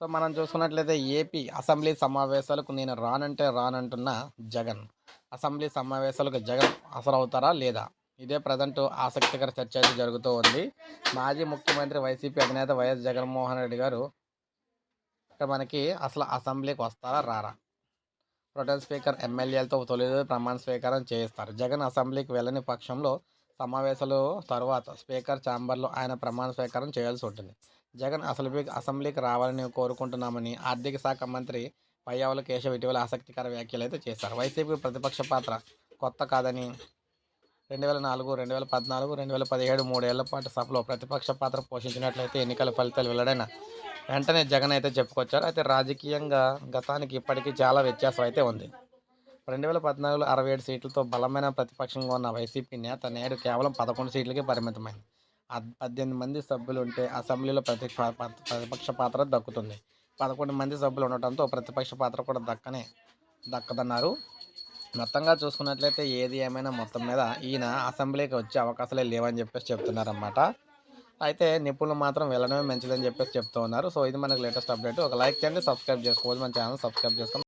So మనం చూసుకున్నట్లయితే AP assembly సమావేశాలకు నేను రానంటే రానంటున్న జగన్. అసెంబ్లీ సమావేశాలకు జగన్ అసలవుతారా లేదా? ఇదే ప్రజెంట్ ఆసక్తికర చర్చ అయితే జరుగుతూ ఉంది. మాజీ ముఖ్యమంత్రి వైసీపీ అధినేత వైఎస్ జగన్మోహన్ రెడ్డి గారు ఇక్కడ మనకి అసలు అసెంబ్లీకి వస్తారా రారా? ప్రొటెన్ స్పీకర్ ఎమ్మెల్యేలతో తొలి ప్రమాణ స్వీకారం చేయిస్తారు. జగన్ అసెంబ్లీకి వెళ్ళని పక్షంలో సమావేశాలు తర్వాత స్పీకర్ ఛాంబర్లో ఆయన ప్రమాణ స్వీకారం చేయాల్సి ఉంటుంది. జగన్ అసలు అసెంబ్లీకి రావాలని కోరుకుంటున్నామని ఆర్థిక శాఖ మంత్రి పయ్యావుల కేశవ్ ఇటీవల ఆసక్తికర వ్యాఖ్యలు అయితే చేశారు. వైసీపీ ప్రతిపక్ష పాత్ర కొత్త కాదని రెండు వేల నాలుగు రెండు వేల పద్నాలుగు రెండు వేల పదిహేడు మూడేళ్ళ పాటు సభలో ప్రతిపక్ష పాత్ర పోషించినట్లయితే ఎన్నికల ఫలితాలు వెల్లడైన వెంటనే జగన్ అయితే చెప్పుకొచ్చారు. అయితే రాజకీయంగా గతానికి ఇప్పటికీ చాలా వ్యత్యాసం అయితే ఉంది. రెండు వేల పద్నాలుగులో అరవై ఏడు సీట్లతో బలమైన ప్రతిపక్షంగా ఉన్న వైసీపీ నేత నేడు కేవలం పదకొండు సీట్లకే పరిమితమైంది. పద్దెనిమిది మంది సభ్యులు ఉంటే అసెంబ్లీలో ప్రతి ప్రతిపక్ష పాత్ర దక్కుతుంది. పదకొండు మంది సభ్యులు ఉండటంతో ప్రతిపక్ష పాత్ర కూడా దక్కనే దక్కదన్నారు. మొత్తంగా చూసుకున్నట్లయితే ఏది ఏమైనా మొత్తం మీద ఈయన అసెంబ్లీకి వచ్చే అవకాశాలే లేవని చెప్పేసి చెప్తున్నారన్నమాట. అయితే నిపుణులు మాత్రం వెళ్ళడమే మంచిదని చెప్పేసి చెప్తూ ఉన్నారు. సో ఇది మనకి లేటెస్ట్ అప్డేట్. ఒక లైక్ చేయండి సబ్స్క్రైబ్ చేసుకోవచ్చు. మన ఛానల్ సబ్స్క్రైబ్ చేసుకోండి.